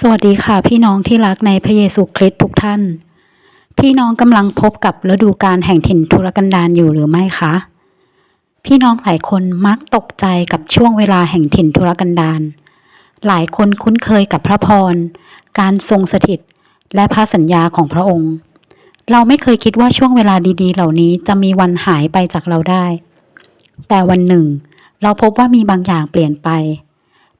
สวัสดีค่ะพี่น้องที่รักในพระเยซูคริสต์ทุกท่าน พี่น้องกำลังพบกับฤดูกาลแห่งถิ่นทุรกันดารอยู่หรือไม่คะ พี่น้องหลายคนมักตกใจกับช่วงเวลาแห่งถิ่นทุรกันดารหลายคนคุ้นเคยกับพระพร การทรงสถิต และพระสัญญาของพระองค์ เราไม่เคยคิดว่าช่วงเวลาดีๆ เหล่านี้จะมีวันหายไปจากเราได้ แต่วันหนึ่ง เราพบว่ามีบางอย่างเปลี่ยนไป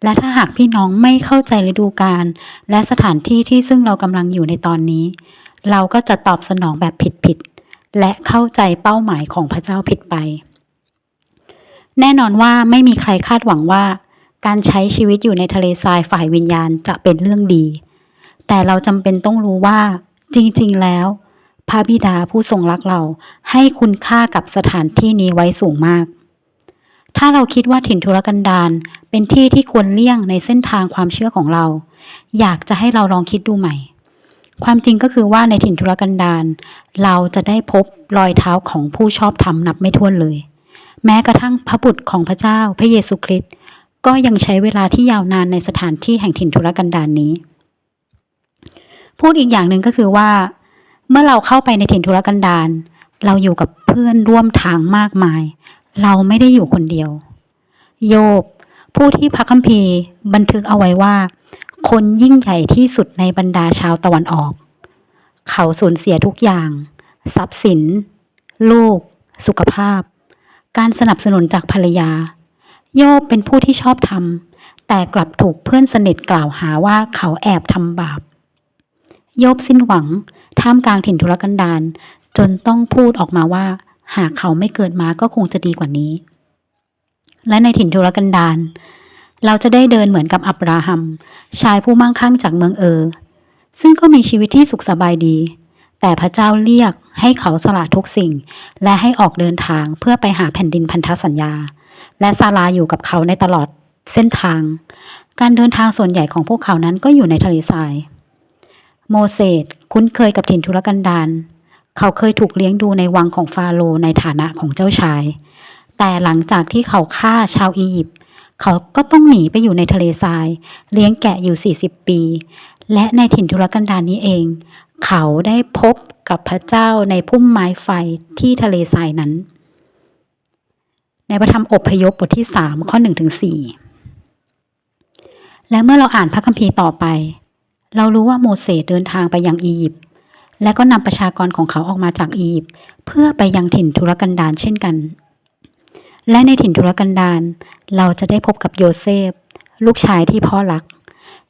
และถ้าหากพี่น้องไม่เข้าใจฤดูกาลและสถานที่ที่ซึ่งเรากำลังอยู่ในตอนนี้ เราก็จะตอบสนองแบบผิดๆและเข้าใจเป้าหมายของพระเจ้าผิดไป แน่นอนว่าไม่มีใครคาดหวังว่า การใช้ชีวิตอยู่ในทะเลทรายฝ่ายวิญญาณจะเป็นเรื่องดี แต่เราจำเป็นต้องรู้ว่า จริงๆแล้ว พระบิดาผู้ทรงรักเราให้คุณค่ากับสถานที่นี้ไว้สูงมาก ถ้าเราคิดว่าถิ่นทุรกันดารเป็นที่ที่ควรเลี่ยงในเส้นทางความเชื่อของเรา อยากจะให้เราลองคิดดูใหม่ ความจริงก็คือว่าในถิ่นทุรกันดารเราจะได้พบรอยเท้าของผู้ชอบธรรมนับไม่ถ้วนเลย แม้กระทั่งพระบุตรของพระเจ้าพระเยซูคริสต์ก็ยังใช้เวลาที่ยาวนานในสถานที่แห่งถิ่นทุรกันดารนี้ พูดอีกอย่างหนึ่งก็คือว่า เมื่อเราเข้าไปในถิ่นทุรกันดารเราอยู่กับเพื่อนร่วมทางมากมาย เราไม่ได้อยู่คนเดียว โยบ ผู้ที่พระคัมภีร์บันทึกเอาไว้ว่า คนยิ่งใหญ่ที่สุดในบรรดาชาวตะวันออก เขาสูญเสียทุกอย่าง ทรัพย์สิน ลูก สุขภาพ การสนับสนุนจากภรรยา โยบเป็นผู้ที่ชอบทำแต่กลับถูกเพื่อนสนิทกล่าวหาว่าเขาแอบทำบาป โยบสิ้นหวังท่ามกลางถิ่นทุรกันดารจนต้องพูดออกมาว่า หากเขาไม่เกิดมาก็คงจะดีกว่านี้ และในถิ่นทุรกันดารเราจะได้เดินเหมือนกับอับราฮัม ชายผู้มั่งคั่งจากเมืองเออ ซึ่งก็มีชีวิตที่สุขสบายดี แต่พระเจ้าเรียกให้เขาสละทุกสิ่ง และให้ออกเดินทางเพื่อไปหาแผ่นดินพันธสัญญา และซาลาอยู่กับเขาในตลอดเส้นทาง การเดินทางส่วนใหญ่ของพวกเขานั้นก็อยู่ในทะเลทราย โมเสสคุ้นเคยกับถิ่นทุรกันดาร เขาเคยถูกเลี้ยงดูในวังของฟาโรห์ในฐานะของเจ้าชาย แต่หลังจากที่เขาฆ่าชาวอียิปต์เขาก็ต้องหนีไปอยู่ในทะเลทราย เลี้ยงแกะอยู่ 40 ปี และในถิ่นทุรกันดารนี้เอง เขาได้พบกับพระเจ้าในพุ่มไม้ไฟที่ทะเลทรายนั้น ในพระธรรมอพยพบทที่ 3 ข้อ1ถึง4และเมื่อเราอ่านพระคัมภีร์ต่อไป เรารู้ว่าโมเสสเดินทางไปยังอียิปต์ และก็นำประชากรของเขาออกมาจากอียิปต์เพื่อไปยังถิ่นทุรกันดารเช่นกัน และในถิ่นทุรกันดารเราจะได้พบกับโยเซฟ ลูกชายที่พ่อรัก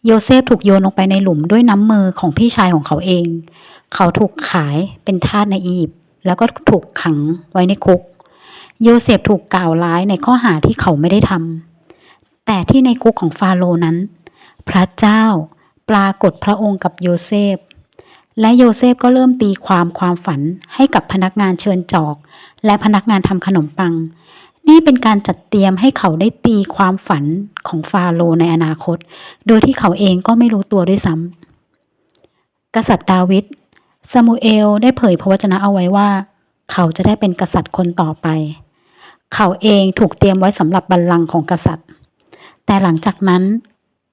โยเซฟถูกโยนลงไปในหลุมด้วยน้ำมือของพี่ชายของเขาเอง เขาถูกขายเป็นทาสในอียิปต์แล้วก็ถูกขังไว้ในคุก โยเซฟถูกกล่าวร้ายในข้อหาที่เขาไม่ได้ทำแต่ที่ในคุกของฟาโรนั้น พระเจ้าปรากฏพระองค์กับโยเซฟ และโยเซฟก็เริ่มตีความความฝันให้กับพนักงานเชิญจอก และพนักงานทำขนมปัง นี่เป็นการจัดเตรียมให้เขาได้ตีความฝันของฟาโรในอนาคต โดยที่เขาเองก็ไม่รู้ตัวด้วยซ้ำกษัตริย์ดาวิดซามูเอลได้เผยพระวจนะเอาไว้ว่า เขาจะได้เป็นกษัตริย์คนต่อไป เขาเองถูกเตรียมไว้สำหรับบัลลังก์ของกษัตริย์ แต่หลังจากนั้น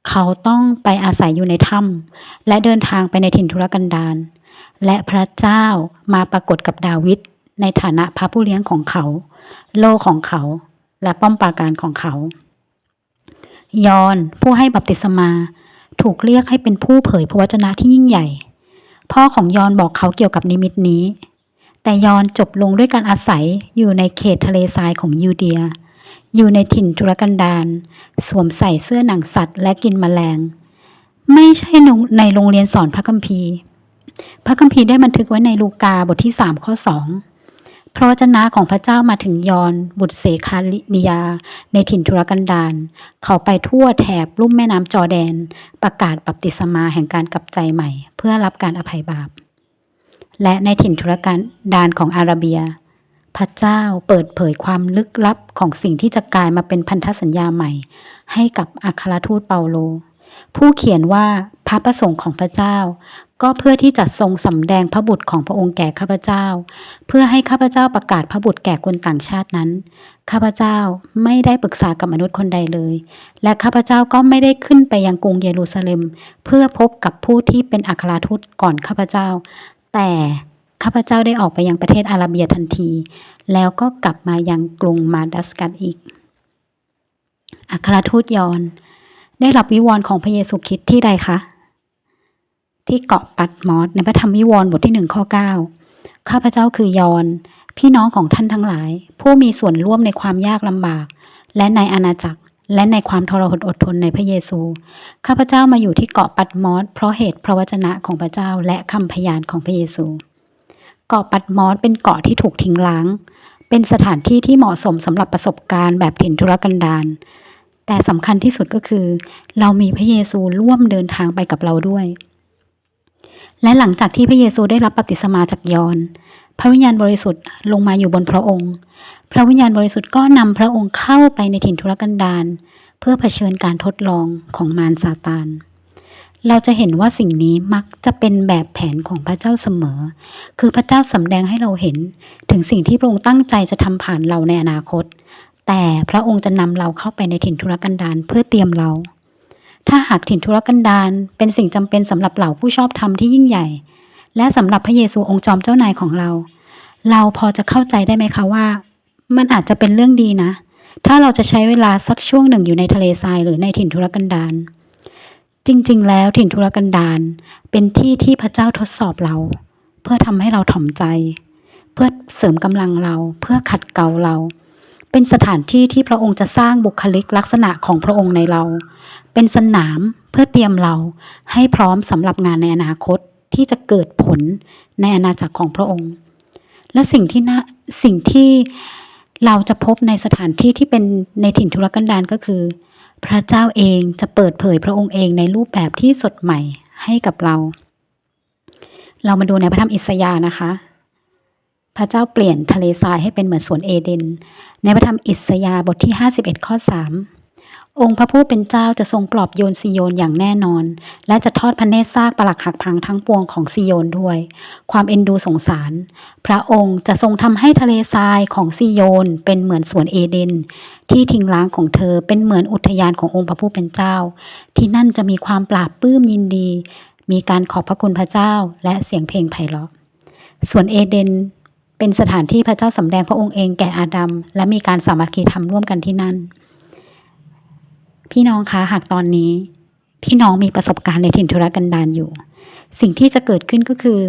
เขาต้องไปอาศัยอยู่ในถ้ำและเดินทางไปในถิ่นทุรกันดารและพระเจ้ามาปรากฏกับดาวิดในฐานะพระผู้เลี้ยงของเขา โลของเขา และป้อมปราการของเขา ยอนผู้ให้บัพติศมา ถูกเรียกให้เป็นผู้เผยพระวจนะที่ยิ่งใหญ่ พ่อของยอนบอกเขาเกี่ยวกับนิมิตนี้ แต่ยอนจบลงด้วยการอาศัยอยู่ในเขตทะเลทรายของยูเดีย อยู่ในถิ่นทุรกันดารสวมใส่เสื้อหนังสัตว์และกินแมลง ไม่ใช่ในโรงเรียนสอนพระคัมภีร์ พระคัมภีร์ได้บันทึกไว้ในลูกาบทที่3ข้อ2พระวจนะของพระเจ้ามาถึงยอนบุตรเสคาลิยา ในถิ่นทุรกันดารเขาไปทั่วแถบลุ่มแม่น้ำจอแดน ประกาศบัพติศมาแห่งการกลับใจใหม่ เพื่อรับการอภัยบาป และในถิ่นทุรกันดารของอาราเบีย พระเจ้าเปิดเผยความลึกลับของสิ่งที่จะกลายมาเป็นพันธสัญญาใหม่ ให้กับอัครทูตเปาโล ผู้เขียนว่าพระประสงค์ของพระเจ้า ก็เพื่อที่จะทรงสำแดงพระบุตรของพระองค์แก่ข้าพเจ้า เพื่อให้ข้าพเจ้าประกาศพระบุตรแก่คนต่างชาตินั้น ข้าพเจ้าไม่ได้ปรึกษากับมนุษย์คนใดเลย และข้าพเจ้าก็ไม่ได้ขึ้นไปยังกรุงเยรูซาเล็ม เพื่อพบกับผู้ที่เป็นอัครทูตก่อนข้าพเจ้า แต่ ข้าพเจ้าได้ออกไปยังประเทศอาราเบียทันที แล้วก็กลับมายังกรุงมาดัสกัสอีก อัครทูตยอน ได้รับวิวรณ์ของพระเยซูคริสต์ที่ใดคะ ที่เกาะปัดมอสในพระธรรมวิวรณ์บทที่หนึ่งข้อเก้าข้าพเจ้าคือยอน พี่น้องของท่านทั้งหลาย ผู้มีส่วนร่วมในความยากลำบาก และในอาณาจักรและในความทรหดอดทนในพระเยซู ข้าพเจ้ามาอยู่ที่เกาะปัดมอสเพราะเหตุพระวจนะของพระเจ้าและคำพยานของพระเยซู กาะปัดมอสเป็นเกาะที่ถูกทิ้งร้าง เป็นสถานที่ที่เหมาะสมสำหรับประสบการณ์แบบถิ่นทุรกันดารแต่สำคัญที่สุดก็คือ เรามีพระเยซูร่วมเดินทางไปกับเราด้วย และหลังจากที่พระเยซูได้รับบัพติศมาจากยอห์นพระวิญญาณบริสุทธิ์ลงมาอยู่บนพระองค์ พระวิญญาณบริสุทธิ์ก็นำพระองค์เข้าไปในถิ่นทุรกันดารเพื่อเผชิญการทดลองของมารซาตาน เราจะเห็นว่าสิ่งนี้มักจะเป็นแบบแผนของพระเจ้าเสมอ คือพระเจ้าสำแดงให้เราเห็น ถึงสิ่งที่พระองค์ตั้งใจจะทำผ่านเราในอนาคต แต่พระองค์จะนำเราเข้าไปในถิ่นทุรกันดารเพื่อเตรียมเรา ถ้าหากถิ่นทุรกันดารเป็นสิ่งจำเป็นสำหรับเหล่าผู้ชอบธรรมที่ยิ่งใหญ่ และสำหรับพระเยซูองค์จอมเจ้านายของเรา เราพอจะเข้าใจได้ไหมคะว่า มันอาจจะเป็นเรื่องดีนะ ถ้าเราจะใช้เวลาสักช่วงหนึ่งอยู่ในทะเลทรายหรือในถิ่นทุรกันดาร จริง ๆ แล้วถิ่นทุรกันดารเป็นที่ที่พระเจ้าทดสอบเรา เพื่อทำให้เราถ่อมใจ เพื่อเสริมกำลังเรา เพื่อขัดเกลาเรา เป็นสถานที่ที่พระองค์จะสร้างบุคลิกลักษณะของพระองค์ในเรา เป็นสนามเพื่อเตรียมเราให้พร้อมสำหรับงานในอนาคตที่จะเกิดผลในอาณาจักรของพระองค์ และสิ่งที่น่าสิ่งที่เราจะพบในสถานที่ที่เป็นในถิ่นทุรกันดารก็คือ พระเจ้าเองจะเปิดเผยพระองค์เองในรูปแบบที่สดใหม่ให้กับเรา เรามาดูในพระธรรมอิสยาห์นะคะ พระเจ้าเปลี่ยนทะเลทรายให้เป็นเหมือนสวนเอเดน ในพระธรรมอิสยาห์บทที่ 51 ข้อ 3 องค์พระผู้เป็นเจ้าจะทรงปลอบโยนซีโยนอย่างแน่นอน และจะทอดพระเนตรซากปลักหักพังทั้งปวงของซีโยนด้วย ความเอ็นดูสงสาร พระองค์จะทรงทำให้ทะเลทรายของซีโยนเป็นเหมือนสวนเอเดน ที่ทิ้งร้างของเธอเป็นเหมือนอุทยานขององค์พระผู้เป็นเจ้า ที่นั่นจะมีความปราบปลื้มยินดี มีการขอบพระคุณพระเจ้า และเสียงเพลงไพเราะส่วนเอเดนเป็นสถานที่พระเจ้าสำแดงพระองค์เองแก่อาดัมและมีการสามัคคีธรรมร่วมกันที่นั่น พี่น้องคะหากตอนนี้ พี่น้องมีประสบการณ์ในถิ่นทุรกันดารอยู่ สิ่งที่จะเกิดขึ้นก็คือ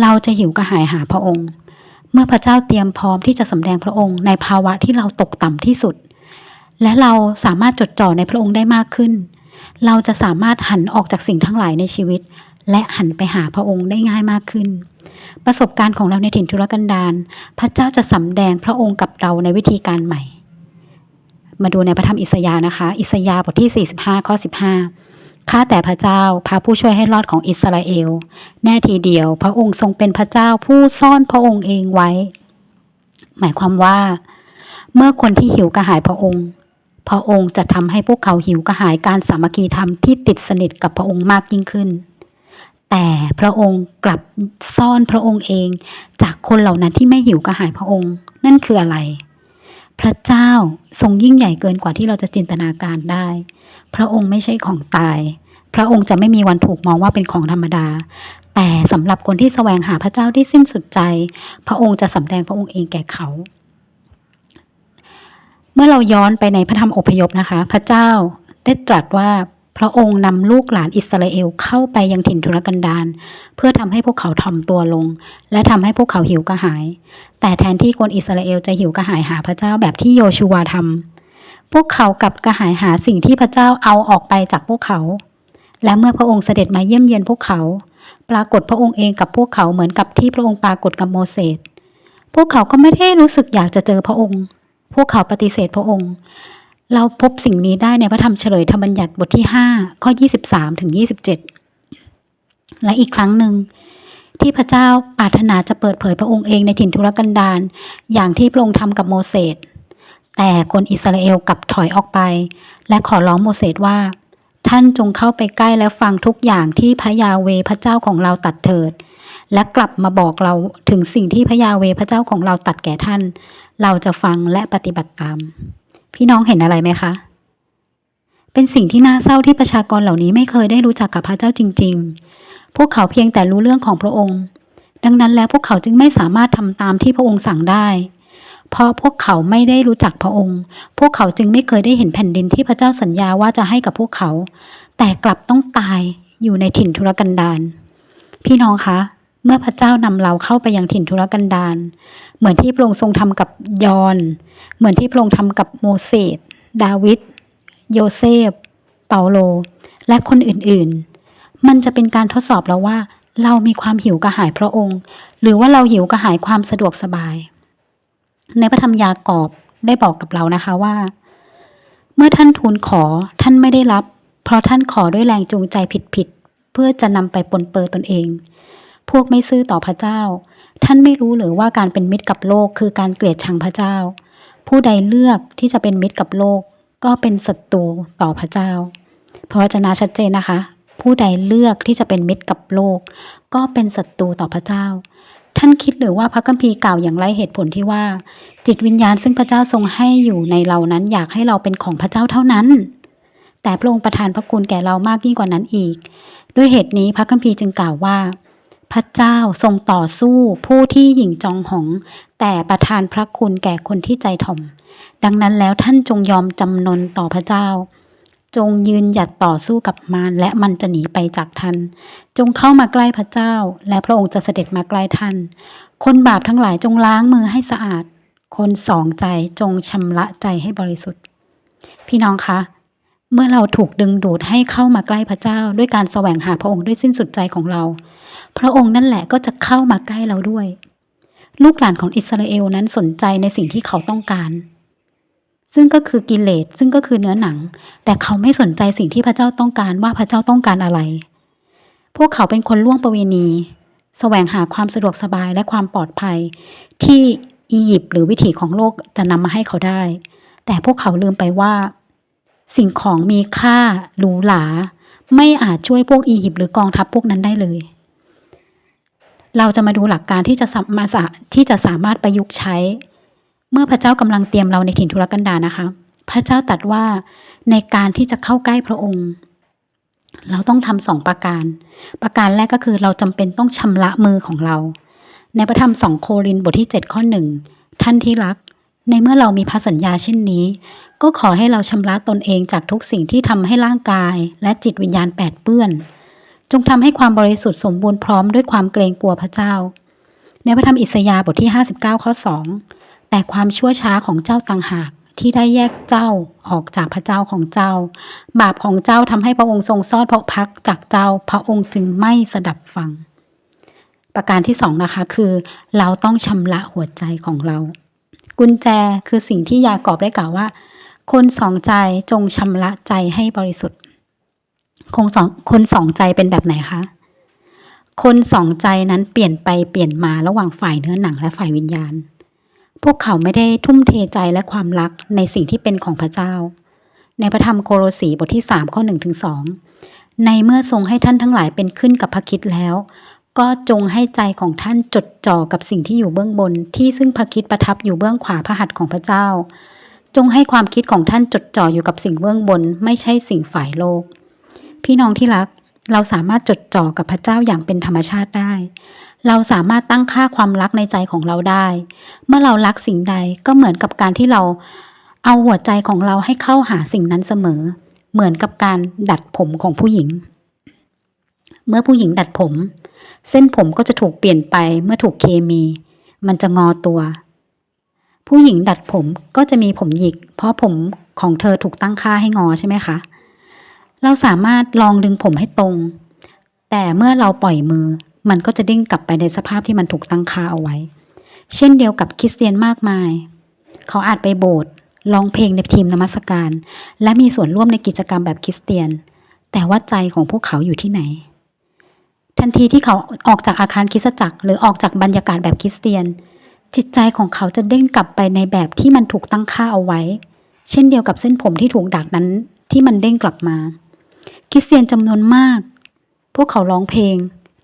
เราจะหิวกระหายหาพระองค์ เมื่อพระเจ้าเตรียมพร้อมที่จะสำแดงพระองค์ในภาวะที่เราตกต่ำที่สุด และเราสามารถจดจ่อในพระองค์ได้มากขึ้น เราจะสามารถหันออกจากสิ่งทั้งหลายในชีวิต และหันไปหาพระองค์ได้ง่ายมากขึ้น ประสบการณ์ของเราในถิ่นทุรกันดารพระเจ้าจะสำแดงพระองค์กับเราในวิธีการใหม่ มาดูในพระธรรมอิสยาห์นะคะ อิสยาห์บทที่ 45 ข้อ 15 ข้าแต่พระเจ้าพาผู้ช่วยให้รอดของอิสราเอล แน่ทีเดียว พระองค์ทรงเป็นพระเจ้าผู้ซ่อนพระองค์เองไว้ หมายความว่า เมื่อคนที่หิวกระหายพระองค์ พระองค์จะทำให้พวกเขาหิวกระหายการสามัคคีธรรมที่ติดสนิทกับพระองค์มากยิ่งขึ้น แต่พระองค์กลับซ่อนพระองค์เอง จากคนเหล่านั้นที่ไม่หิวกระหายพระองค์ นั่นคืออะไร พระเจ้าทรงยิ่งใหญ่เกินกว่าที่เราจะจินตนาการได้ พระองค์ไม่ใช่ของตาย พระองค์จะไม่มีวันถูกมองว่าเป็นของธรรมดา แต่สำหรับคนที่แสวงหาพระเจ้าที่สิ้นสุดใจ พระองค์จะสำแดงพระองค์เองแก่เขา เมื่อเราย้อนไปในพระธรรมอพยพนะคะ พระเจ้าได้ตรัสว่า พระองค์นำลูกหลานอิสราเอลเข้าไปยังถิ่นทุรกันดารเพื่อทำให้พวกเขาถ่อมตัวลง และทำให้พวกเขาหิวกระหาย แต่แทนที่คนอิสราเอลจะหิวกระหายหาพระเจ้าแบบที่โยชูวาทำพวกเขากลับกระหายหาสิ่งที่พระเจ้าเอาออกไปจากพวกเขา และเมื่อพระองค์เสด็จมาเยี่ยมเยียนพวกเขา ปรากฏพระองค์เองกับพวกเขาเหมือนกับที่พระองค์ปรากฏกับโมเสสพวกเขาก็ไม่ได้รู้สึกอยากจะเจอพระองค์ พวกเขาปฏิเสธพระองค์ เราพบสิ่งนี้ได้ในพระธรรมเฉลยธรรมบัญญัติบทที่ 5 ข้อ 23 ถึง 27 และอีกครั้งหนึ่ง ที่พระเจ้าปรารถนาจะเปิดเผยพระองค์เองในถิ่นทุรกันดารอย่างที่พระองค์ทำกับโมเสสแต่คนอิสราเอลกลับถอยออกไป และขอร้องโมเสสว่า ท่านจงเข้าไปใกล้และฟังทุกอย่างที่พระยาเวพระเจ้าของเราตัดเถิด และกลับมาบอกเราถึงสิ่งที่พระยาเวพระเจ้าของเราตัดแก่ท่าน เราจะฟังและปฏิบัติตาม พี่น้องเห็นอะไรไหมคะ เป็นสิ่งที่น่าเศร้าที่ประชากรเหล่านี้ไม่เคยได้รู้จักกับพระเจ้าจริง ๆ พวกเขาเพียงแต่รู้เรื่องของพระองค์ ดังนั้นแล้วพวกเขาจึงไม่สามารถทำตามที่พระองค์สั่งได้ เพราะพวกเขาไม่ได้รู้จักพระองค์ พวกเขาจึงไม่เคยได้เห็นแผ่นดินที่พระเจ้าสัญญาว่าจะให้กับพวกเขา แต่กลับต้องตายอยู่ในถิ่นทุรกันดารพี่น้องคะ เมื่อพระเจ้านำเราเข้าไปยังถิ่นทุรกันดารเหมือนที่พระองค์ทรงทำกับยอนเหมือนที่พระองค์ทำกับโมเสสดาวิดโยเซฟ เปาโล และคนอื่นๆ มันจะเป็นการทดสอบเราว่า เรามีความหิวกระหายพระองค์ หรือว่าเราหิวกระหายความสะดวกสบาย ในพระธรรมยากอบได้บอกกับเรานะคะว่า เมื่อท่านทูลขอท่านไม่ได้รับ เพราะท่านขอด้วยแรงจูงใจผิดๆเพื่อจะนำไปปนเปื้อตนเอง พวกไม่ซื่อต่อพระเจ้า ท่านไม่รู้หรือว่าการเป็นมิตรกับโลกคือการเกลียดชังพระเจ้า ผู้ใดเลือกที่จะเป็นมิตรกับโลก ก็เป็นศัตรูต่อพระเจ้า พระวจนะชัดเจนนะคะ ผู้ใดเลือกที่จะเป็นมิตรกับโลก ก็เป็นศัตรูต่อพระเจ้า ท่านคิดหรือว่าพระคัมภีร์กล่าวอย่างไรเหตุผลที่ว่า จิตวิญญาณซึ่งพระเจ้าทรงให้อยู่ในเรานั้นอยากให้เราเป็นของพระเจ้าเท่านั้นแต่พระองค์ประทานพระคุณแก่เรามากยิ่งกว่านั้นอีก ด้วยเหตุนี้พระคัมภีร์จึงกล่าวว่า พระเจ้าทรงต่อสู้ผู้ที่หยิ่งจองหอง แต่ประทานพระคุณแก่คนที่ใจถ่อม ดังนั้นแล้วท่านจงยอมจำนนต่อพระเจ้า จงยืนหยัดต่อสู้กับมารและมันจะหนีไปจากท่าน จงเข้ามาใกล้พระเจ้า และพระองค์จะเสด็จมาใกล้ท่าน คนบาปทั้งหลายจงล้างมือให้สะอาด คนสองใจจงชำระใจให้บริสุทธิ์ พี่น้องคะ เมื่อเราถูกดึงดูดให้เข้ามาใกล้พระเจ้า ด้วยการแสวงหาพระองค์ด้วยสิ้นสุดใจของเรา พระองค์นั่นแหละก็จะเข้ามาใกล้เราด้วย ลูกหลานของอิสราเอลนั้นสนใจในสิ่งที่เขาต้องการ ซึ่งก็คือกิเลสซึ่งก็คือเนื้อหนัง แต่เขาไม่สนใจสิ่งที่พระเจ้าต้องการว่าพระเจ้าต้องการอะไร พวกเขาเป็นคนล่วงประเวณีแสวงหาความสะดวกสบายและความปลอดภัย ที่อียิปต์หรือวิถีของโลกจะนำมาให้เขาได้ แต่พวกเขาลืมไปว่า สิ่งของมีค่าหรูหราไม่อาจช่วยพวกอียิปต์หรือกองทัพพวกนั้นได้เลย เราจะมาดูหลักการที่จะสามาสะที่จะสามารถประยุกต์ใช้ เมื่อพระเจ้ากำลังเตรียมเราในถิ่นทุรกันดารนะคะ พระเจ้าตรัดว่าในการที่จะเข้าใกล้พระองค์ เราต้องทำสองประการ ประการแรกก็คือเราจำเป็นต้องชำระมือของเรา ในพระธรรมสองโครินบทที่ 7 ข้อหนึ่งท่านที่รัก ในเมื่อเรามีพันสัญญาเช่นนี้ ก็ขอให้เราชำระตนเองจากทุกสิ่งที่ทำให้ร่างกาย และจิตวิญญาณแปดเปื้อน จงทำให้ความบริสุทธิ์สมบูรณ์พร้อมด้วยความเกรงกลัวพระเจ้า ในพระธรรมอิสยาห์บทที่ 59 ข้อ 2 แต่ความชั่วช้าของเจ้าต่างหากที่ได้แยกเจ้าออกจากพระเจ้าของเจ้า บาปของเจ้าทำให้พระองค์ทรงซ่อนพระพักจากเจ้า พระองค์จึงไม่สดับฟัง ประการที่สองนะคะคือ เราต้องชำระหัวใจของเรา กุญแจคือสิ่งที่ยากอบได้กล่าวว่า คนสองใจจงชำระใจให้บริสุทธิ์ คงสองคนสองใจเป็นแบบไหนคะ คนสองใจนั้นเปลี่ยนไปเปลี่ยนมาระหว่างฝ่ายเนื้อหนังและฝ่ายวิญญาณ พวกเขาไม่ได้ทุ่มเทใจและความรักในสิ่งที่เป็นของพระเจ้า ในพระธรรมโคโลสีบทที่3ข้อ1ถึง2ในเมื่อทรงให้ท่านทั้งหลายเป็นขึ้นกับพระคิดแล้ว ก็จงให้ใจของท่านจดจ่อกับสิ่งที่อยู่เบื้องบน ที่ซึ่งพระคิดประทับอยู่เบื้องขวาพระหัตถ์ของพระเจ้า จงให้ความคิดของท่านจดจ่ออยู่กับสิ่งเบื้องบน ไม่ใช่สิ่งฝ่ายโลก พี่น้องที่รักเราสามารถจดจ่อกับพระเจ้าอย่างเป็นธรรมชาติได้ เราสามารถตั้งค่าความรักในใจของเราได้ เมื่อเรารักสิ่งใดก็เหมือนกับการที่เราเอาหัวใจของเราให้เข้าหาสิ่งนั้นเสมอ เหมือนกับการดัดผมของผู้หญิง เมื่อผู้หญิงดัดผม เส้นผมก็จะถูกเปลี่ยนไปเมื่อถูกเคมี มันจะงอตัว ผู้หญิงดัดผมก็จะมีผมหยิก เพราะผมของเธอถูกตั้งค่าให้งอใช่ไหมคะ เราสามารถลองดึงผมให้ตรง แต่เมื่อเราปล่อยมือ มันก็จะเด้งกลับไปในสภาพที่มันถูกตั้งค่าเอาไว้ เช่นเดียวกับคริสเตียนมากมาย เขาอาจไปโบสถ์ร้องเพลงในทีมนมัสการ และมีส่วนร่วมในกิจกรรมแบบคริสเตียน แต่ว่าใจของพวกเขาอยู่ที่ไหน ทันทีที่เขาออกจากอาคารคริสตจักร หรือออกจากบรรยากาศแบบคริสเตียน จิตใจของเขาจะเด้งกลับไปในแบบที่มันถูกตั้งค่าเอาไว้ เช่นเดียวกับเส้นผมที่ถูกดัดนั้นที่มันเด้งกลับมา คริสเตียนจำนวนมาก พวกเขาร้องเพลง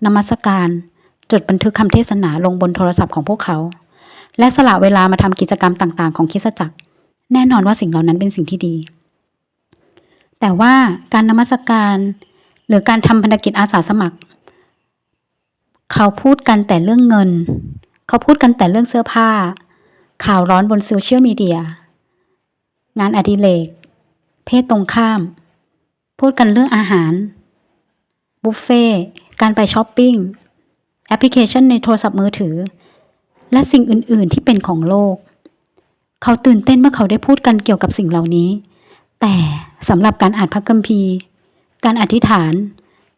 นมัสการ จดบันทึกคำเทศนาลงบนโทรศัพท์ของพวกเขา และสละเวลามาทำกิจกรรมต่าง ๆ ของคริสตจักร แน่นอนว่าสิ่งเหล่านั้นเป็นสิ่งที่ดี แต่ว่าการนมัสการ หรือการทำพันธกิจอาสาสมัคร เขาพูดกันแต่เรื่องเงิน เขาพูดกันแต่เรื่องเสื้อผ้า ข่าวร้อนบนโซเชียลมีเดีย งานอดิเรก เพศตรงข้าม พูดกันเรื่องอาหาร บุฟเฟ่การไปช้อปปิ้ง แอปพลิเคชันในโทรศัพท์มือถือ และสิ่งอื่น ๆ ที่เป็นของโลก เขาตื่นเต้นเมื่อเขาได้พูดกันเกี่ยวกับสิ่งเหล่านี้ แต่สำหรับการอ่านพระคัมภีร์ การอธิษฐาน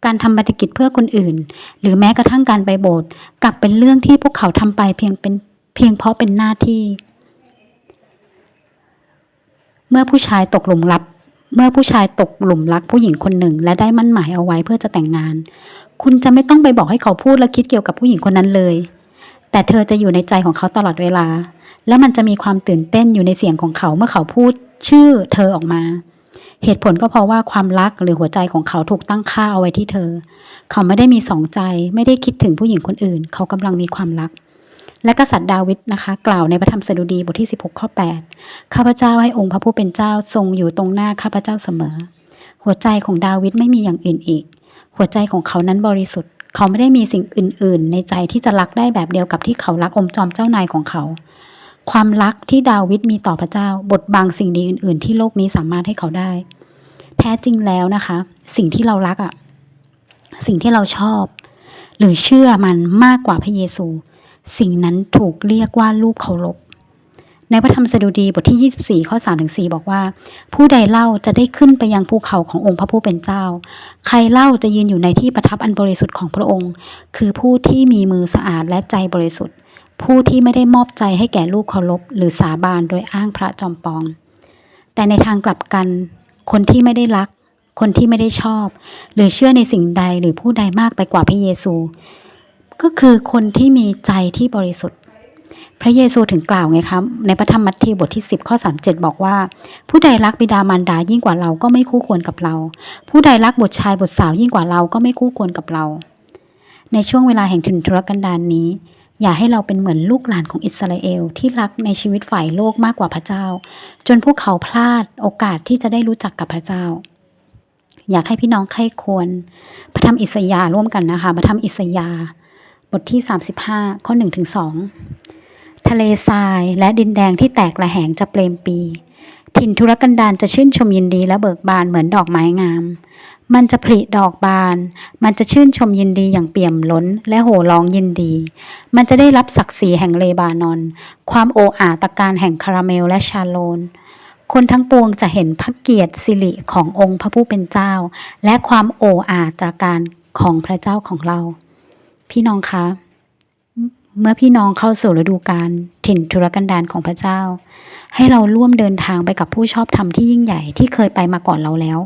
การทำบัตรกิจเพื่อคนอื่น หรือแม้กระทั่งการไปโบสถ์กลับเป็นเรื่องที่พวกเขาทำไปเพียงเป็นเพียงเพราะเป็นหน้าที่ เมื่อผู้ชายตกหลุมรักเมื่อผู้ชายตกหลุมรักผู้หญิงคนหนึ่ง และได้มั่นหมายเอาไว้เพื่อจะแต่งงาน คุณจะไม่ต้องไปบอกให้เขาพูดและคิดเกี่ยวกับผู้หญิงคนนั้นเลย แต่เธอจะอยู่ในใจของเขาตลอดเวลา และมันจะมีความตื่นเต้นอยู่ในเสียงของเขาเมื่อเขาพูดชื่อเธอออกมา เหตุผลก็เพราะว่าความรักหรือหัวใจของเขาถูกตั้งค่าเอาไว้ที่เธอ เขาไม่ได้มีสองใจ ไม่ได้คิดถึงผู้หญิงคนอื่น เขากำลังมีความรัก และกษัตริย์ดาวิดนะคะ กล่าวในพระธรรมสดุดีบทที่ 16 ข้อ 8 ข้าพเจ้าให้องค์พระผู้เป็นเจ้าทรงอยู่ตรงหน้าข้าพเจ้าเสมอ หัวใจของดาวิดไม่มีอย่างอื่นอีก หัวใจของเขานั้นบริสุทธิ์ เขาไม่ได้มีสิ่งอื่น ๆ ในใจที่จะรักได้แบบเดียวกับที่เขารักอมจอมเจ้านายของเขา ความรักที่ดาวิดมีต่อพระเจ้าบทบังสิ่งดีอื่น ๆ ที่โลกนี้สามารถให้เขาได้ แท้จริงแล้วนะคะ สิ่งที่เรารักอะสิ่งที่เราชอบ หรือเชื่อมันมากกว่าพระเยซู สิ่งนั้นถูกเรียกว่ารูปเคารพในพระธรรมสดุดีบทที่ 24 ข้อ3ถึง4บอกว่า ผู้ใดเล่าจะได้ขึ้นไปยังภูเขาขององค์พระผู้เป็นเจ้า ใครเล่าจะยืนอยู่ในที่ประทับอันบริสุทธิ์ของพระองค์ คือผู้ที่มีมือสะอาดและใจบริสุทธิ์ ผู้ที่ไม่ได้มอบใจให้แก่รูปเคารพหรือสาบานโดยอ้างพระจอมปลอมแต่ในทางกลับกัน คนที่ไม่ได้รัก คนที่ไม่ได้ชอบ หรือเชื่อในสิ่งใดหรือผู้ใดมากไปกว่าพระเยซู ก็คือคนที่มีใจที่บริสุทธิ์ พระเยซูถึงกล่าวไงครับในพระธรรมมัทธิวบทที่ 10ข้อ37 บอกว่า ผู้ใดรักบิดามารดายิ่งกว่าเราก็ไม่คู่ควรกับเรา ผู้ใดรักบุตรชายบุตรสาวยิ่งกว่าเราก็ไม่คู่ควรกับเรา ในช่วงเวลาแห่งถิ่นทุรกันดารนนี้ อย่าให้เราเป็นเหมือนลูกหลานของอิสราเอลที่รักในชีวิตฝ่ายโลกมากกว่าพระเจ้า จนพวกเขาพลาดโอกาสที่จะได้รู้จักกับพระเจ้า อยากให้พี่น้องใคร่ควรพระธรรมอิสยาห์ร่วมกันนะคะพระธรรมอิสยาห์บทที่ 35 ข้อ1ถึง2ทะเลทรายและดินแดงที่แตกระแหงจะเปลมปี ถิ่นทุรกันดารจะชื่นชมยินดีและเบิกบานเหมือนดอกไม้งาม มันจะผลิดอกบาน มันจะชื่นชมยินดีอย่างเปี่ยมล้นและโห่ร้องยินดี มันจะได้รับศักดิ์ศรีแห่งเลบานอน ความโออาตะการแห่งคาราเมลและชาโลนคนทั้งปวงจะเห็นพระเกียรติสิริขององค์พระผู้เป็นเจ้า และความโออาตะการของพระเจ้าของเรา พี่น้องคะ เมื่อพี่น้องเข้าสู่ฤดูกาลถิ่นทุรกันดารของพระเจ้า ให้เราร่วมเดินทางไปกับผู้ชอบธรรมที่ยิ่งใหญ่ที่เคยไปมาก่อนเราแล้ว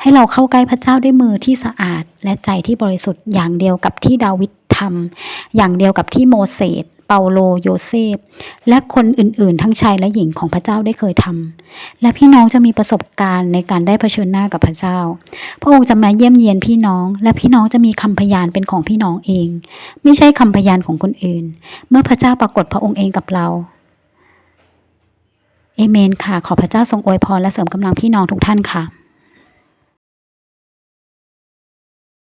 ให้เราเข้าใกล้พระเจ้าด้วยมือที่สะอาดและใจที่บริสุทธิ์อย่างเดียวกับที่ดาวิดทำอย่างเดียวกับที่โมเสส เปาโลโยเซฟ และคนอื่นๆ ทั้งชายและหญิงของพระเจ้าได้เคยทำและพี่น้องจะมีประสบการณ์ในการได้เผชิญหน้ากับพระเจ้า พระองค์จะมาเยี่ยมเยียนพี่น้อง และพี่น้องจะมีคำพยานเป็นของพี่น้องเอง ไม่ใช่คำพยานของคนอื่น เมื่อพระเจ้าปรากฏพระองค์เองกับเราเอเมนค่ะ ขอพระเจ้าทรงอวยพรและเสริมกำลังพี่น้องทุกท่านค่ะ